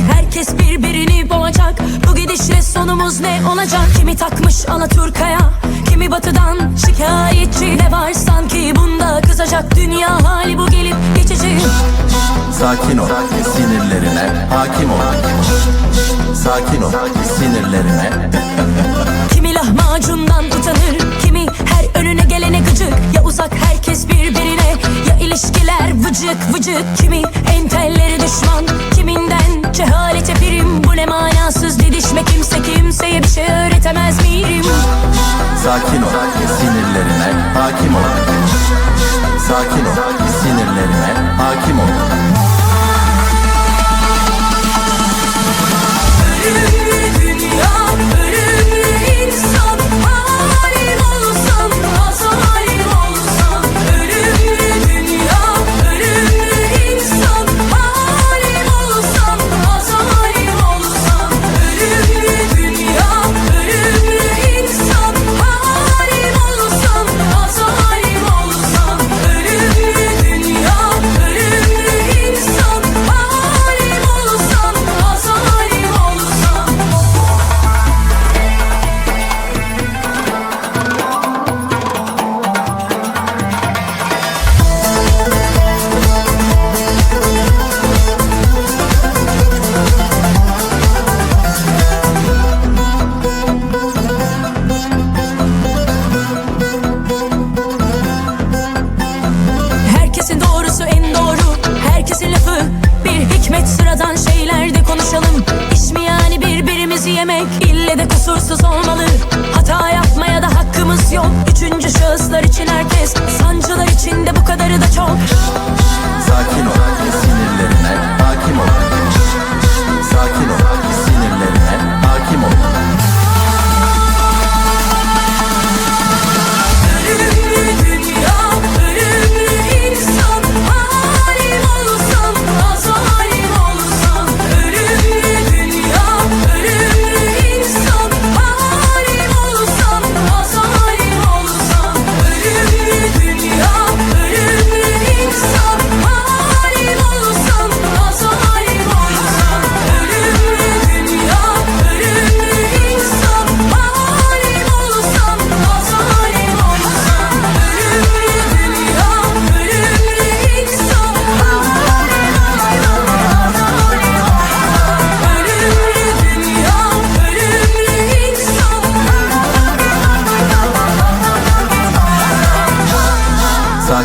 herkes birbirini boğacak Bu gidişle sonumuz ne olacak Kimi takmış Alaturka'ya Kimi batıdan şikayetçi Ne var sanki bunda kızacak Dünya hali bu gelip geçici Sakin ol, sinirlerine hakim ol. Sakin ol, sinirlerine. Vıcık vıcık Kimi entelleri düşman? Kiminden cehalete prim Bu ne manasız didişme? Kimse kimseye bir şey öğretemez miyim Sakin ol, sinirlerine kusursuz olmalı. Hata yapmaya da hakkımız yok. Üçüncü şahıslar için herkes Sancılar içinde. Bu kadarı da çok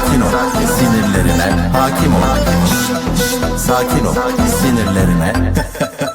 Sakin ol, sinirlerine hakim ol. Sakin ol, sinirlerine